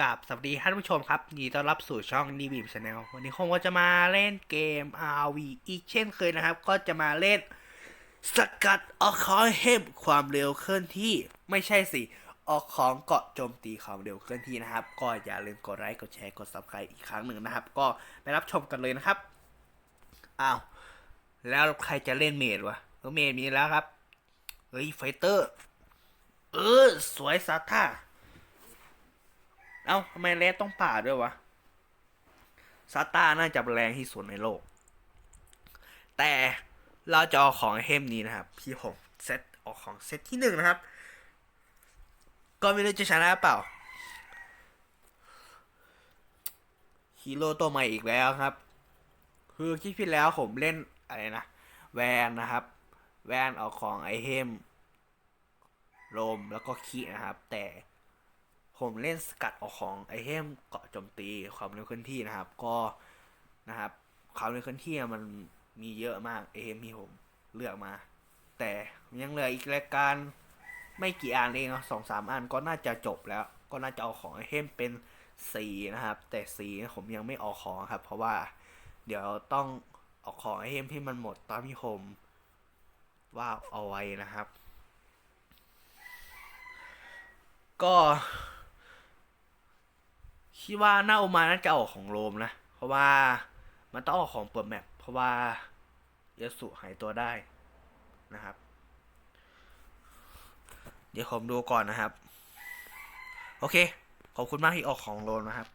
กราบสวัสดีท่านผู้ชมครับยินดีต้อนรับสู่ช่องดีบีมชาแนลวันนี้คงก็จะมาเล่นเกม RV อีกเช่นเคยนะครับ ก็จะมาเล่นสกัดออกของเฮมความเร็วเคลื่อนที่ไม่ใช่สิออกของเกาะโจมตีความเร็วเคลื่อนที่นะครับ ก็อย่าลืมกดไลค์กดแชร์กด subscribe อีกครั้งหนึ่งนะครับ ก็ไปรับชมกันเลยนะครับอ้าวแล้วใครจะเล่นเมดวะเออเมดมีแล้วครับเฮ้ยไฟเตอร์ เออสวยสัตท่า เอ้าทำไมแรดต้องป่าด้วยวะซาต้าน่าจะแรงที่สุดในโลก แต่เราจะเอาของเฮมนี้นะครับ พี่ผมเซตออกของเซตที่หนึ่งนะครับ ก็ไม่รู้จะชนะเปล่าฮีโร่ตัวใหม่อีกแล้วครับ คือคลิปที่แล้วผมเล่นอะไรนะ แวนนะครับ แวนเอาของไอเทมโรมแล้วก็คีนะครับ แต่ ผมเล่นสกัดออกของไอเทมเกาะโจมตีความเร็วเคลื่อนที่นะครับ ก็นะครับความเร็วเคลื่อนที่มันมีเยอะมากไอเทมที่ผมเลือกมา แต่ยังเหลืออีกรายการไม่กี่อันเองสองสามอันก็น่าจะจบแล้ว ก็น่าจะเอาของไอเทมเป็นสีนะครับ แต่สีผมยังไม่ออกของครับ เพราะว่าเดี๋ยวต้องออกของไอเทมที่มันหมดตามที่ผมว่าเอาไว้นะครับ ก็ คิดว่าหน้าโอมาน่าจะออกของโรมนะ เพราะว่ามันต้องออกของเปิดแมปเพราะว่าเยสุหายตัวได้นะครับ เดี๋ยวผมดูก่อนนะครับ โอเค ขอบคุณมากที่ออกของโรมนะครับ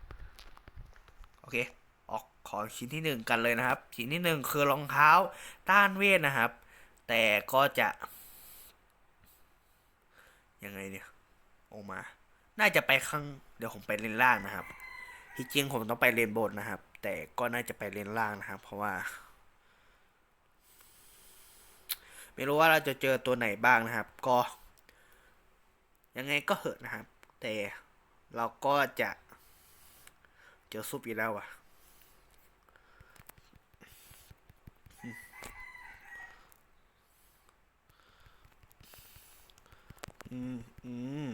โอเค ออกของชิ้นที่หนึ่งกันเลยนะครับ ชิ้นที่หนึ่งคือรองเท้าต้านเวทนะครับ แต่ก็จะยังไงเนี่ย ออกมา น่าจะไปข้างเดี๋ยวผมไปเลนล่างนะครับที่จริงผมต้องไปเลนบนนะครับ แต่ก็น่าจะไปเลนล่างนะครับ เพราะว่า ไม่รู้ว่าเราจะเจอตัวไหนบ้างนะครับ ก็ ยังไงก็เหอะนะครับ แต่เราก็จะเจอซุปอีกแล้วอะอืม อืม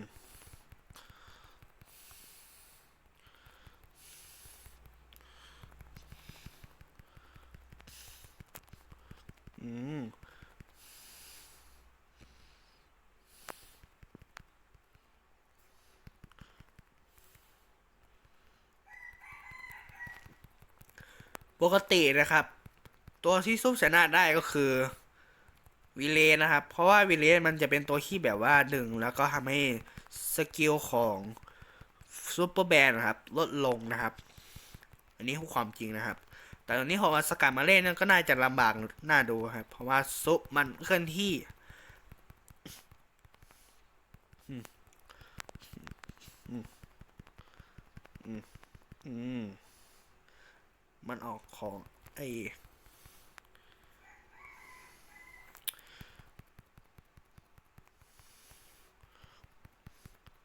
อืมปกตินะครับ ตัวที่สู้ชนะได้ก็คือวิเลนนะครับ เพราะว่าวิเลนมันจะเป็นตัวที่แบบว่าดึงแล้วก็ทำให้สกิลของซูเปอร์แบนนะครับ ลดลงนะครับ อันนี้คือความจริงนะครับ แต่ตอนนี้ผมาสกัดมาเล่นนั่นก็น่าจะลำบากน่าดูครับ เพราะว่าซุปมันเคลื่อนที่มันออกของไอ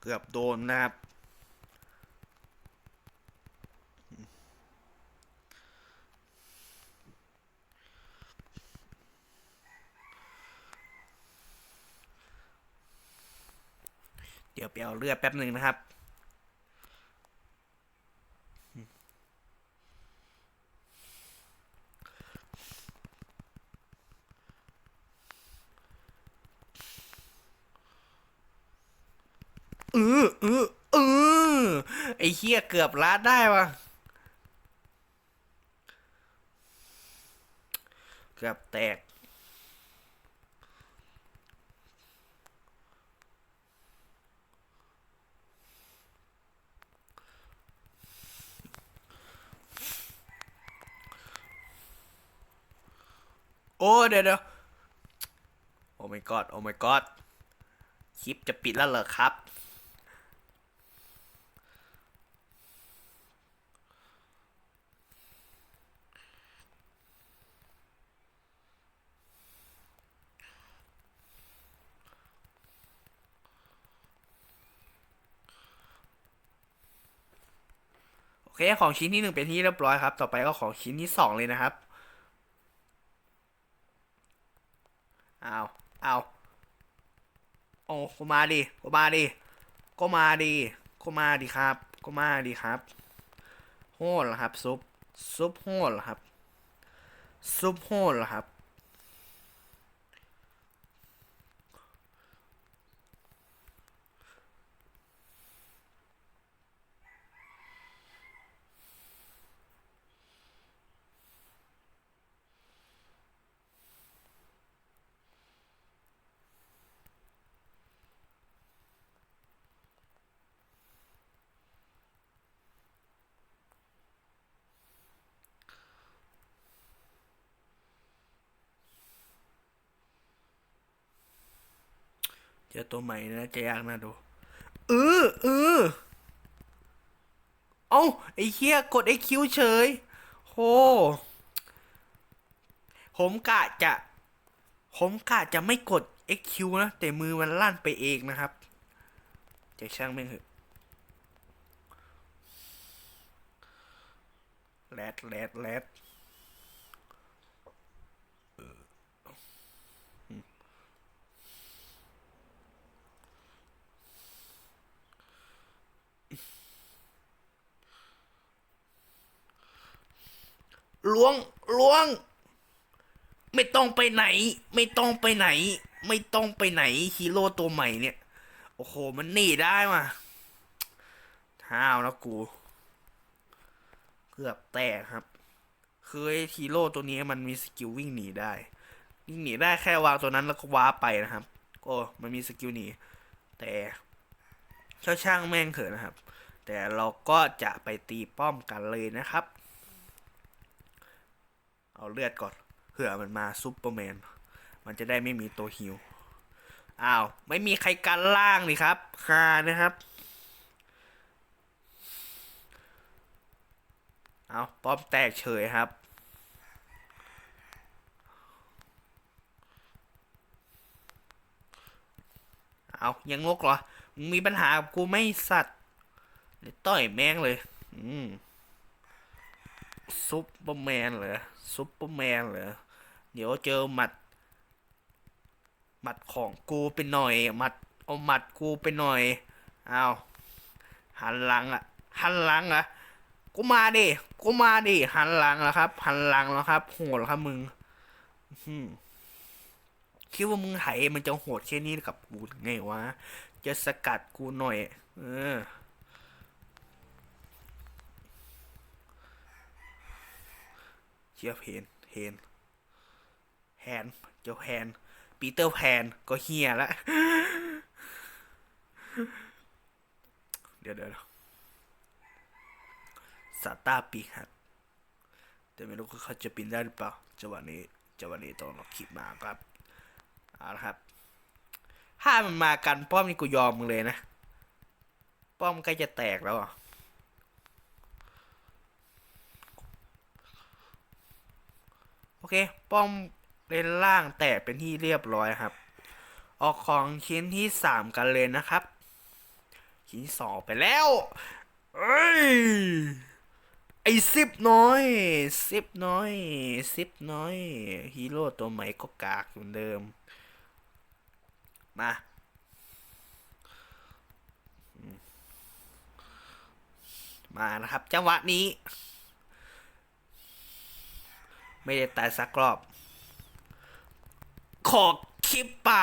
เกือบโดนนะครับ ยวเอาเลือดแป๊บหนึ่งนะครับเออเออเออไอ้เหี้ยเกือบล้าดได้วะเกือบแตก โอ้เดี๋ยวเดี๋ยวโอ้ my god โอ้ my god คลิปจะปิดแล้วเหรอครับ โอเค ของชิ้นที่หนึ่งเป็นที่เรียบร้อยครับ ต่อไปก็ของชิ้นที่สองเลยนะครับ เอาเอาโอ้ก็มาดิก็มาดิก็มาดิก็มาดิครับ ก็มาดีครับ โหดเหรอครับซุปซุปโหดเหรอครับซุปโหดเหรอครับ เจอตัวใหม่นะจะยากน่าดูเออเออเอาไอ้เหี้ยกดไอ้คิวเฉยโหผมกะจะ ผมกะจะไม่กด XQ นะ แต่มือมันลั่นไปเองนะครับจะช่างแม่งเหอะแรดแรดแรด ล้วงล้วง ไม่ต้องไปไหน ไม่ต้องไปไหน ไม่ต้องไปไหนฮีโร่ตัวใหม่เนี่ย โอ้โห มันหนีได้มาท้าวแล้วกูเกือบแตกครับ คือไอ้ฮีโร่ตัวนี้มันมีสกิลวิ่งหนีได้วิ่งหนีได้แค่วางตัวนั้นแล้วก็ว้าไปนะครับก็มันมีสกิลหนีแต่เจ้าช่างแม่งเถอะนะครับ แต่เราก็จะไปตีป้อมกันเลยนะครับ เอาเลือดก่อนเผื่อมันมาซุปเปอร์แมน มันจะได้ไม่มีตัวฮิว อ้าว ไม่มีใครกันล่างนี่ครับคานะครับ เอาป้อมแตกเฉยครับเอายังงกเหรอมึงมีปัญหากับกูไม่สัตว์เดี๋ยต่อยแม่งเลย อืม ซุปเปอร์แมนเหรอซุปเปอร์แมนเหรอเดี๋ยวเจอหมัด หมัดของกูไปหน่อย หมัดเอาหมัดกูไปหน่อยอ้าวหันหลังอะหันหลังอะกูมาดิกูมาดิหันหลังแล้วครับหันหลังแล้วครับ โหดครับมึงคิดว่ามึงไหมันจะโหดแค่นี้กับกูไงวะจะสกัดกูหน่อย เออ เชียเพนเพนแฮนเจ้าแฮนปีเตอร์แพนก็เฮียละ เดี๋ยวเดี๋ยวสาตาปีกครับแต่ไม่รู้ว่าเขาจะบินได้หรือเปล่าจังหวะนี้จังหวะนี้ต้องรอคลิปมาครับเอาละครับ ถ้ามันมากันป้อมนี่กูยอมมึงเลยนะ ป้อมใกล้จะแตกแล้วอะ โอเค ป้อมเลนล่างแตกเป็นที่เรียบร้อยครับ ออกของชิ้นที่สามกันเลยนะครับ ชิ้นสองไปแล้ว เอ้ย ไอซิปน้อยซิปน้อยซิปน้อยฮีโร่ตัวใหม่ก็กากเหมือนเดิม มามมานะครับ จังหวะนี้ ไม่ได้ตายสักรอบ ขอคลิปป่า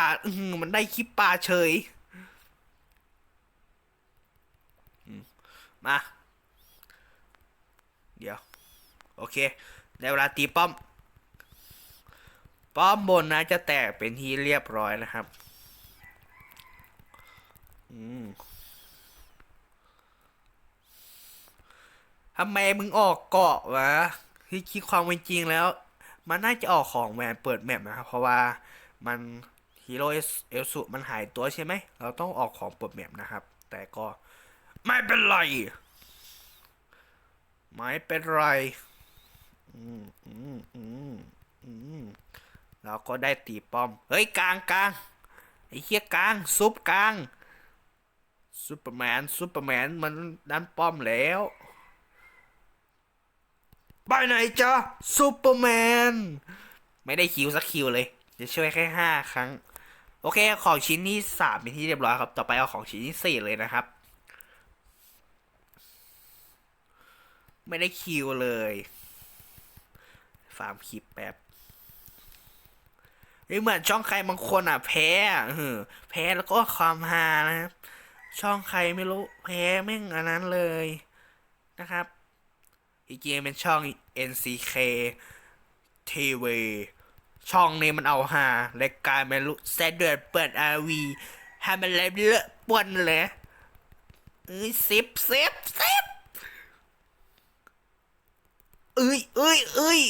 มันได้คลิปป่าเฉย มา เดี๋ยว โอเคได้เวลาตีป้อม ป้อมบนนะจะแตกเป็นที่เรียบร้อยนะครับทำไมมึงออกเกาะวะ ที่คิดความเป็นจริงแล้ว มันน่าจะออกของแหวนเปิดแมปนะครับเพราะว่ามันฮีโร่เอลสุมันหายตัวใช่ไหม เราต้องออกของเปิดแมปนะครับ แต่ก็ไม่เป็นไร ไม่เป็นไรอืมอืมอืมอืมเราก็ได้ตีป้อม เฮ้ยกลางกลางไอ้เหี้ยกลาง ซุปกลางซูเปอร์แมนซูเปอร์แมนมันดันป้อมแล้ว ไปไหนจ๊ะซูเปอร์แมน ไม่ได้คิวสักคิวเลย จะช่วยแค่ห้าครั้ง โอเคของชิ้นที่สามเป็นที่เรียบร้อยครับ ต่อไปเอาของชิ้นที่สี่เลยนะครับ ไม่ได้คิวเลย ฟาร์มคลิปแป๊บนี่เหมือนช่องใครบางคนอะ แพ้เออแพ้แล้วก็ความฮานะครับ ช่องใครไม่รู้แพ้แม่งอันนั้นเลยนะครับ อีกเกมเป็นช่อง NCK TV ช่องนี้มันเอาหารายการมันรู้แซดเดือดเปิด RV ให้มันเลยเลอะป่วนเลยเอ้ยสิบสิบสิบเอ้ยเอ้ยเอ้ย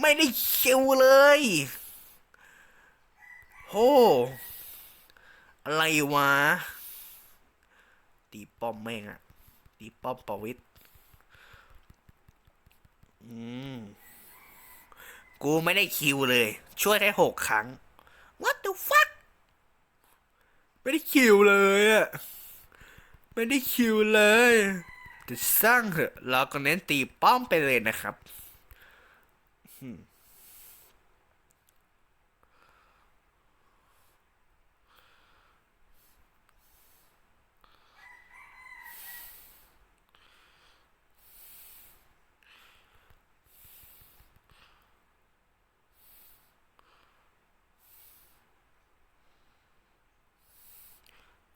ไม่ได้คิวเลยโหอะไรวะตีป้อมแม่งอะตีป้อมประวิตร กูไม่ได้คิวเลย ช่วยแค่หกครั้ง What the fuck ไม่ได้คิวเลยอะไม่ได้คิวเลยจะสร้างเหอะเราก็เน้นตีป้อมไปเลยนะครับ Hmm.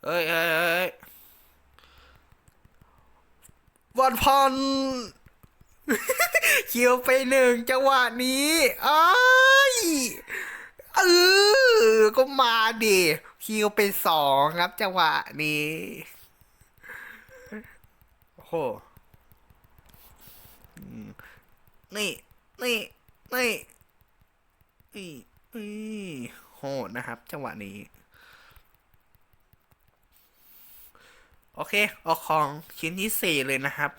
เอ้ยเอ้ยเอ้ยวันพันคิวไปหนึ่งจังหวะนี้อ้ายเออก็มาดิคิวไปสองครับจังหวะนี้โอ้โหนี่ นี่ นี่นี่นี่โหดนะครับ จังหวะนี้ โอเคเอาของชิ้นที่สี่เลยนะครับ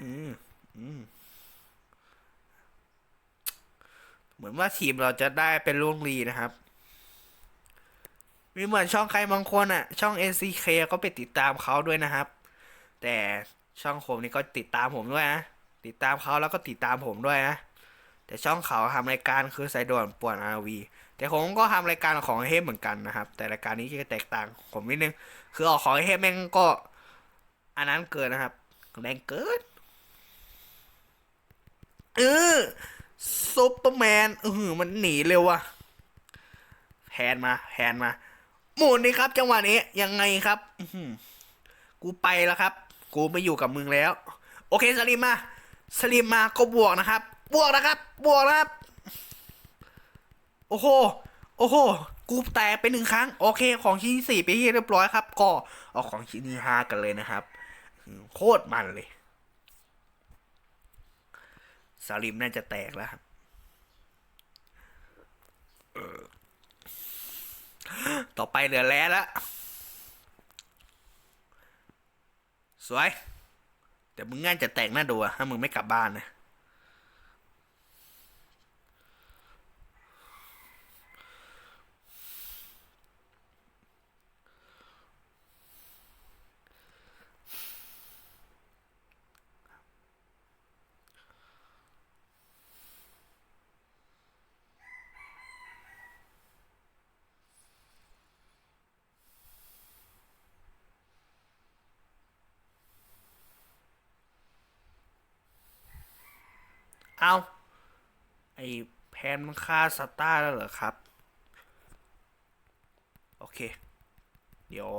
อืมอืมเหมือนว่าทีมเราจะได้เป็นลุงลีนะครับ มีเหมือนช่องใครบางคนอะ ช่อง NCK ก็ไปติดตามเขาด้วยนะครับ แต่ช่องผมนี่ก็ติดตามผมด้วยนะ ติดตามเขาแล้วก็ติดตามผมด้วยนะ แต่ช่องเขาทำรายการคือสายด่วนป่วนอาวีแต่ผมก็ทำรายการของเฮมเหมือนกันนะครับ แต่รายการนี้จะแตกต่างผมนิดนึง คือออกของเฮมแม่งก็อันนั้นเกินนะครับแรงเกินเออซุปเปอร์แมนเออมันหนีเร็วอะแพนมาแพนมา หมุนนี่ครับ จังหวะนี้ยังไงครับกูไปแล้วครับ กูไม่อยู่กับมึงแล้ว โอเคสลิมมาสลิมมาก็บวกนะครับ บวกนะครับ บวกนะครับ โอ้โห โอ้โห กูแตกไปหนึ่งครั้ง โอเค ของชิ้นที่สี่ไปที่เรียบร้อยครับ ก็เอาของชิ้นที่ห้ากันเลยนะครับ โคตรมันเลย สลิมน่าจะแตกแล้วครับต่อไปเหลือแล้วละสวย แต่มึงง่ายจะแตกหน้าดูอะถ้ามึงไม่กลับบ้านนะ เอาไอแพนมันฆ่าสตาร์แล้วเหรอครับ โอเค เดี๋ยว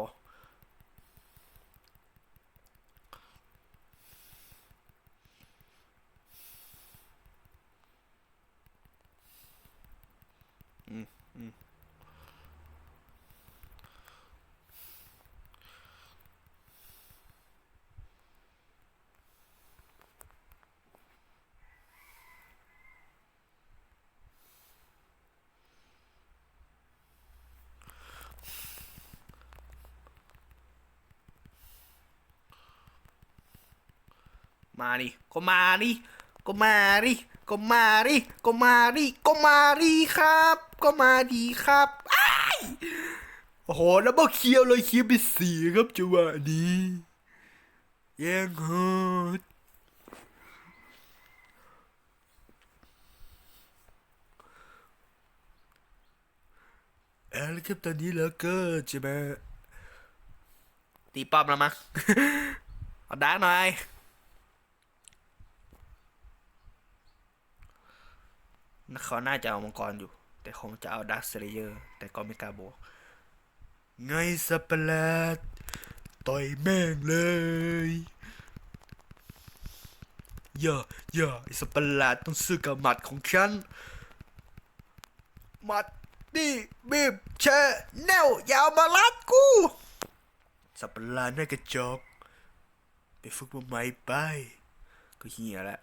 อืม อืม มาดิก็มาดิก็มาดิก็มาดิก็มาดิก็มาดิครับ ก็มาดีครับโอ้โหแล้วบอเคียวเลยเคียวไปสีครับจังหวะนี้แย่งโหดเอาละครับตอนนี้แล้วก็จะมาตีป้อมแล้วมั้งเอาดักหน่อยนะ เขาน่าจะเอามังกรอยู่ แต่คงจะเอาดักสเลเยอร์แต่ก็ไม่กล้าบวกไงสัปเปลดต่อยแม่งเลยอย่าอย่าไอสัตว์ประหลาดต้องซื้อกับหมัดของฉันหมัดนี่บีบแชแนวยาเอามาลัดกูสัตว์ประหลาดน่ากระจอกไปฝึกมาใหม่ไปก็เหี้ยละ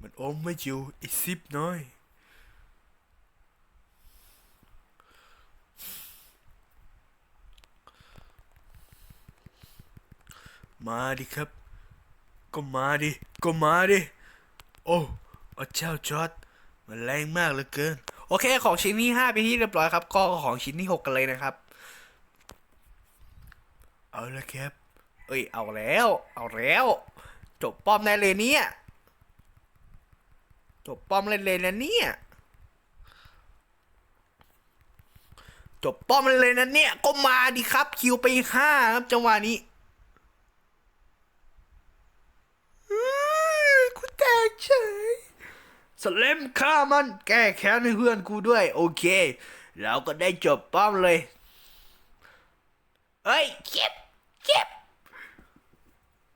มันอมไม่อยู่ไอ้ซิบน้อย มาดิครับ ก็มาดิ ก็มาดิ โอ้อาเจ้าจอดมันแรงมากเหลือเกิน โอเค ของชิ้นที่ห้าไปที่เรียบร้อยครับ ก็ของชิ้นที่หกกันเลยนะครับ เอาละครับ เอ้ย เอาแล้ว เอาแล้ว จบป้อมได้เลยเนี่ย จบป้อมเลยเลยนะเนี่ยจบป้อมเลยเลยนะเนี่ย ก็มาดิครับ คิวไปห้าครับจังหวะนี้กูแตกเฉยสเลมฆ่ามัน แก้แค้นให้เพื่อนกูด้วย โอเค เราก็ได้จบป้อมเลยเอ้ยเจ็บเจ็บ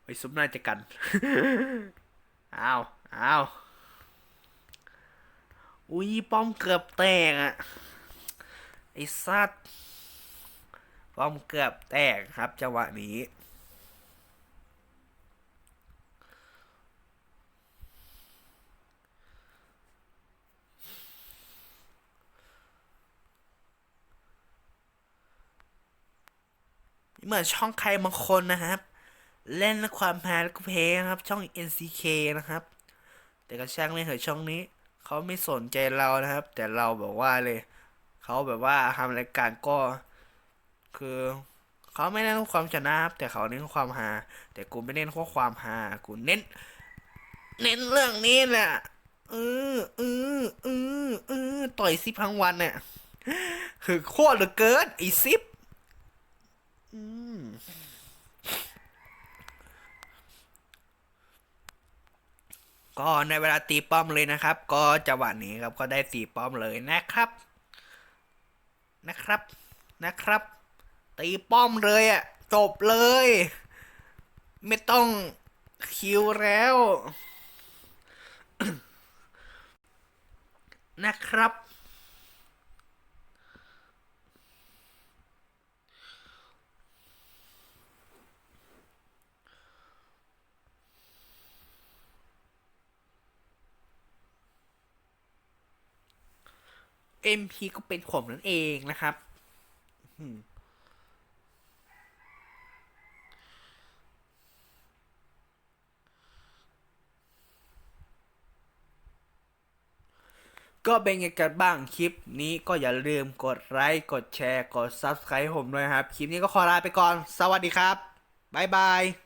ไอ้ซุปน่าจะกัน อ้าวอ้าว อุ้ยป้อมเกือบแตกอะไอ้สัตว์ป้อมเกือบแตกครับจังหวะนี้เหมือนช่องใครบางคนนะครับ เล่นความฮาแล้วก็เพลงครับ ช่อง NCK นะครับ แต่ก็ช่างเลยเหอะช่องนี้ เขาไม่สนใจเรานะครับ แต่เราแบบว่าเลย เขาแบบว่าทำรายการก็ คือเขาไม่เน้นความชนะครับ แต่เขาเน้นความฮาแต่กูไม่เน้นข้อความฮากูเน้น เน้นเรื่องนี้แหละเออเออเออเออต่อยซิพังวันเนี่ยคือโคตรเหลือเกินไอซิป ก็ในเวลาตีป้อมเลยนะครับ ก็จังหวะนี้ครับก็ได้ตีป้อมเลยนะครับ นะครับนะครับ ตีป้อมเลยอะ่ะจบเลย ไม่ต้องคิวแล้ว นะครับ MP ก็เป็นผมนั่นเองนะครับก็เป็นไงกันบ้างคลิปนี้ก็อย่าลืมกดไลค์กดแชร์ กด Subscribe ผมด้วยครับ คลิปนี้ก็ขอลาไปก่อน สวัสดีครับ บ๊ายบาย